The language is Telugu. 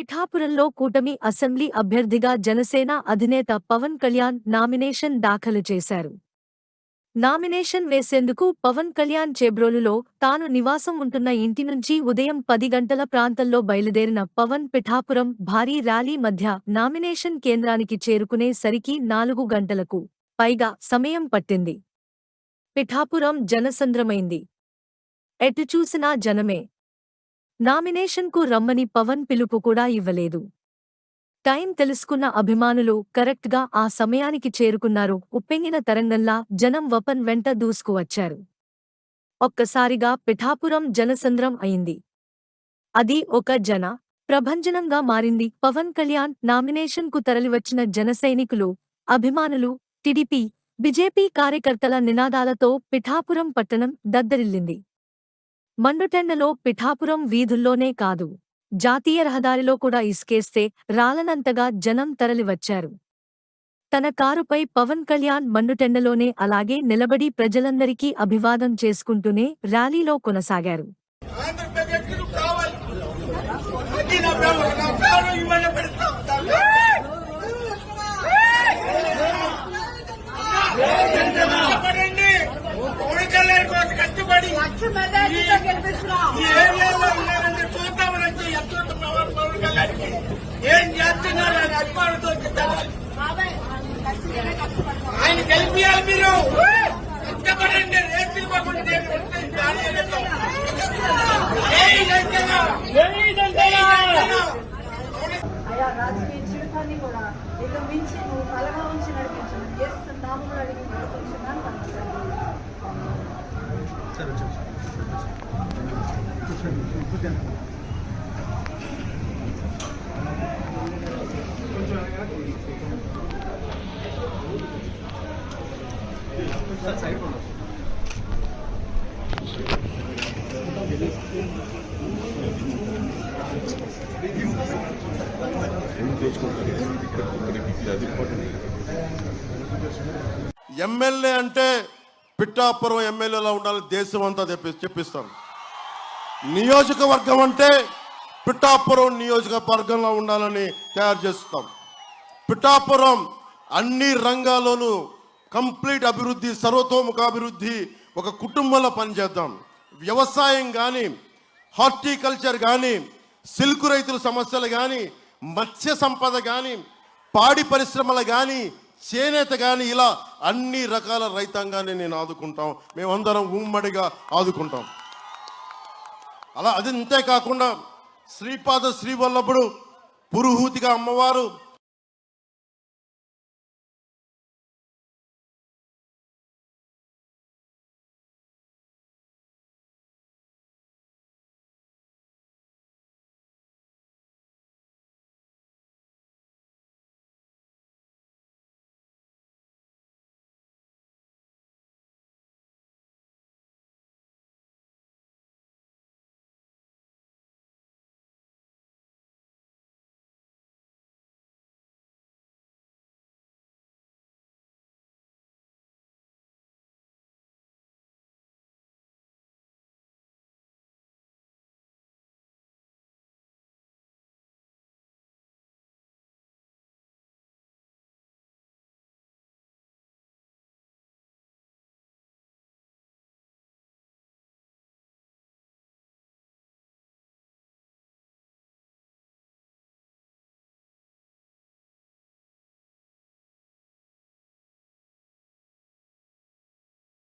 పిఠాపురంలో కూటమి అసెంబ్లీ అభ్యర్థిగా జనసేన అధినేత పవన్ కళ్యాణ్ నామినేషన్ దాఖలు చేశారు. నామినేషన్ వేసేందుకు పవన్ కళ్యాణ్ చేబ్రోలులో తాను నివాసం ఉంటున్న ఇంటి నుంచి ఉదయం పది గంటల ప్రాంతంలో బయలుదేరిన పవన్ పిఠాపురం భారీ ర్యాలీ మధ్య నామినేషన్ కేంద్రానికి చేరుకునే సరికి నాలుగు గంటలకు పైగా సమయం పట్టింది. పిఠాపురం జనసంద్రమైంది. ఎటు చూసినా జనమే. నామినేషన్కు రమ్మని పవన్ పిలుపు కూడా ఇవ్వలేదు. టైం తెలుసుకున్న అభిమానులు కరెక్ట్గా ఆ సమయానికి చేరుకున్నారు. ఉప్పెంగిన తరంగంలా జనం వపన్ వెంట దూసుకువచ్చారు ఒక్కసారిగా పిఠాపురం జనసంద్రం అయింది. అది ఒక జన ప్రభంజనంగా మారింది. పవన్ కళ్యాణ్ నామినేషన్కు తరలివచ్చిన జనసైనికులు అభిమానులు టిడిపి బిజెపి కార్యకర్తల నినాదాలతో పిఠాపురం పట్టణం దద్దరిల్లింది. మండుటెండలో పిఠాపురం వీధుల్లోనే కాదు. జాతీయ రహదారిలో కూడా ఇసుకేస్తే రాలనంతగా జనం తరలివచ్చారు. తన కారుపై పవన్ కళ్యాణ్ మండుటెండలోనే అలాగే నిలబడి ప్రజలందరికీ అభివాదం చేసుకుంటూనే ర్యాలీలో కొనసాగారు. గెలిపియాలి మీరు కష్టపడండి రేతులు పక్కన నేను ఉంటే దాని ఎదుగుతాం. ఏయ్ జనసేన! ఏయ్ జనసేన! అయా రాజకీయ జీవితాన్ని కూడా ఇక మించి నువ్వు తలగా ఉంచి నడిపించు చేస్తున్న నామములు అడిగి నడిపించున్నాను పంపిస్తాను ఎమ్మెల్యే అంటే పిట్టాపురం ఎమ్మెల్యేలా ఉండాలి దేశం అంతా చెప్పి చెప్పిస్తాను. నియోజకవర్గం అంటే పిట్టాపురం నియోజకవర్గంలో ఉండాలని తయారు చేస్తాం. పిఠాపురం అన్ని రంగాల్లోనూ కంప్లీట్ అభివృద్ధి సర్వతోముఖాభివృద్ధి ఒక కుటుంబంలో పనిచేద్దాం. వ్యవసాయం కానీ హార్టికల్చర్ కానీ సిల్క్ రైతుల సమస్యలు కానీ మత్స్య సంపద కానీ పాడి పరిశ్రమలు కానీ చేనేత కానీ ఇలా అన్ని రకాల రైతాంగాన్ని నేను ఆదుకుంటాం. మేమందరం ఉమ్మడిగా ఆదుకుంటాం. అలా అది అంతేకాకుండా శ్రీపాద శ్రీవల్లభుడు పురుహూతిగా అమ్మవారు